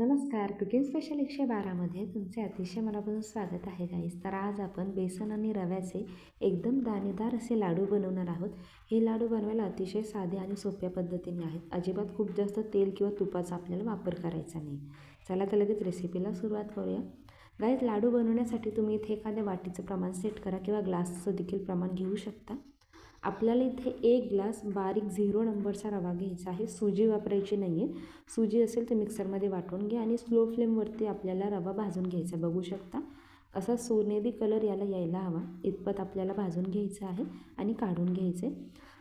नमस्कार. Cooking special एकशे बारामध्ये तुमचे अतिशय मनापासून स्वागत आहे गाईस तर आज आपण बेसन आणि रव्याचे एकदम दाणेदार असे लाडू बनवणार आहोत. हे लाडू बनवायला अतिशय साधे आणि सोप्या पद्धतीने आहेत. अजिबात खूप जास्त तेल किंवा तुपाचा आपल्याला वापर करायचा नाही. चला तर लगेच रेसिपीला सुरुवात करूया. गाईस लाडू बनवण्यासाठी तुम्ही इथे एखाद्या वाटीचं प्रमाण सेट करा किंवा ग्लासचं देखील प्रमाण घेऊ शकता. आपल्याला इथे एक ग्लास बारीक झिरो नंबरचा रवा घ्यायचा आहे. सुजी वापरायची नाही आहे सुजी असेल तर मिक्सरमध्ये वाटून घ्या आणि स्लो फ्लेमवरती आपल्याला रवा भाजून घ्यायचा बघू शकता. असा सोनेरी कलर याला यायला हवा. इतपत आपल्याला भाजून घ्यायचं आहे आणि काढून घ्यायचे.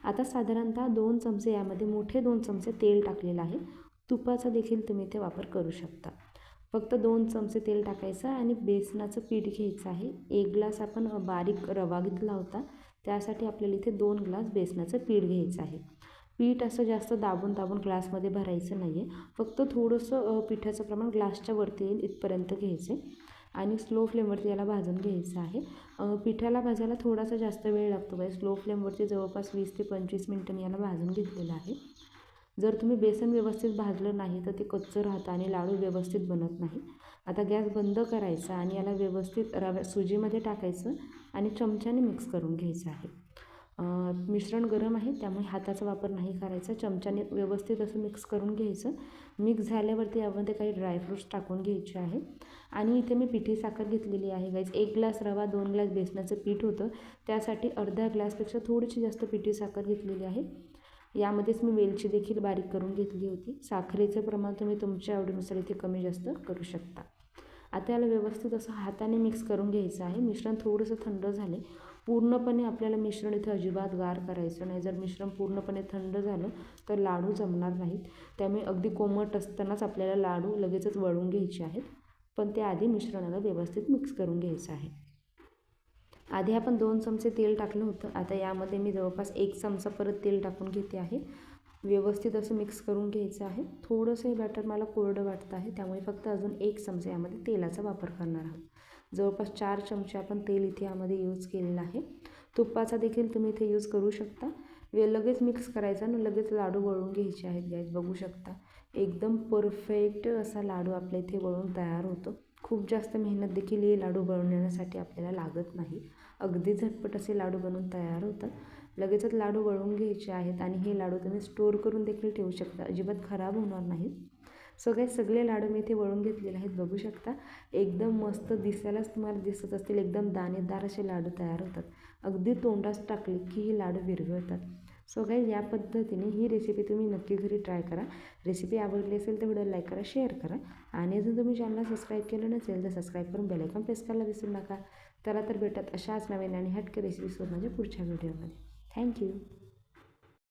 आता साधारणतः दोन चमचे यामध्ये मोठे दोन चमचे तेल टाकलेलं आहे. तुपाचा देखील तुम्ही ते वापर करू शकता. फक्त दोन चमचे तेल टाकायचं आणि बेसनाचं पीठ घ्यायचं आहे. एक ग्लास आपण बारीक रवा घेतला होता त्यासाठी आपल्याला इथे दोन ग्लास बेसनाचं पीठ घ्यायचं आहे. पीठ असं जास्त दाबून दाबून ग्लासमध्ये भरायचं नाही आहे फक्त थोडंसं पिठाचं प्रमाण ग्लासच्या वरती येईल इथपर्यंत घ्यायचं आहे आणि स्लो फ्लेमवरती याला भाजून घ्यायचं आहे. पिठाला भाजायला थोडासा जास्त वेळ लागतो. बाय स्लो फ्लेमवरती जवळपास वीस ते पंचवीस मिनटं याला भाजून घेतलेलं आहे. जर तुम्ही बेसन व्यवस्थित भाजलं नाही तर ते कच्चं राहतं आणि लाडू व्यवस्थित बनत नाही. आता गॅस बंद करायचा आणि याला व्यवस्थित रव्या सुजीमध्ये टाकायचं आणि चमच्याने मिक्स करून घ्यायचं आहे. मिश्रण गरम आहे त्यामुळे हाताचा वापर नाही करायचा. चमच्याने व्यवस्थित असं मिक्स करून घ्यायचं. मिक्स झाल्यावरती यामध्ये काही ड्रायफ्रूट्स टाकून घ्यायचे आहे. आणि इथे मी पिठी साखर घेतलेली आहे गाईज एक ग्लास रवा दोन ग्लास बेसनाचं पीठ होतं. त्यासाठी अर्ध्या ग्लासपेक्षा थोडीशी जास्त पिठी साखर घेतलेली आहे. यामध्येच मी वेलची देखील बारीक करून घेतली होती. साखरेचं प्रमाण तुम्ही तुमच्या आवडीनुसार इथे कमी जास्त करू शकता. आता याला व्यवस्थित असं हाताने मिक्स करून घ्यायचं आहे. मिश्रण थोडंसं थंड झाले. पूर्णपणे आपल्याला मिश्रण इथे अजिबात गार करायचं नाही. जर मिश्रण पूर्णपणे थंड झालं तर लाडू जमणार नाहीत. त्यामुळे अगदी कोमट असतानाच आपल्याला लाडू लगेचच वळून घ्यायचे आहेत. पण त्याआधी आधी मिश्रणाला व्यवस्थित मिक्स करून घ्यायचं आहे. आधी आपण दोन चमचे तेल टाकलं होतं. आता यामध्ये मी जवळपास एक चमचा परत तेल टाकून घेते आहे. व्यवस्थित असं मिक्स करून घ्यायचं आहे. थोडंसं हे बॅटर मला कोरडं वाटतं आहे. त्यामुळे फक्त अजून एक चमचा यामध्ये तेलाचा वापर करणार आहोत. जवळपास चार चमचे आपण तेल इथे यामध्ये यूज केलेलं आहे. तुपाचा देखील तुम्ही इथे यूज करू शकता. वे लगेच मिक्स करायचा आणि लगेच लाडू वळून घ्यायचे आहेत. गॅस बघू शकता. एकदम परफेक्ट असा लाडू आपल्या इथे वळून तयार होतो. खूप जास्त मेहनत देखील हे लाडू बनवण्यासाठी आपल्याला लागत नाही. अगदी झटपट असे लाडू बनवून तयार होतात. लगेचच लाडू वळवून घ्यायचे आहेत आणि हे लाडू तुम्ही स्टोअर करून देखील ठेवू शकता. अजिबात खराब होणार नाहीत. सगळे सगळे लाडू मी इथे वळून घेतलेले आहेत. बघू शकता. एकदम मस्त दिसायलाच तुम्हाला दिसत असतील. एकदम दाणेदार असे लाडू तयार होतात. अगदी तोंडास टाकले की हे लाडू विरघळतात. सो गाईज या पद्धतीने ही रेसिपी तुम्ही नक्की घरी ट्राय करा. रेसिपी आवडली असेल तर व्हिडिओ लाईक करा शेअर करा. आणि अजून तुम्ही चॅनलला सबस्क्राईब केलं नसेल तर सबस्क्राईब करून बेलायकॉन प्रेस करायला विसरू नका. त्याला तर भेटत अशाच नवीन आणि हटके रेसिपीसोबत माझ्या पुढच्या व्हिडिओमध्ये थँक्यू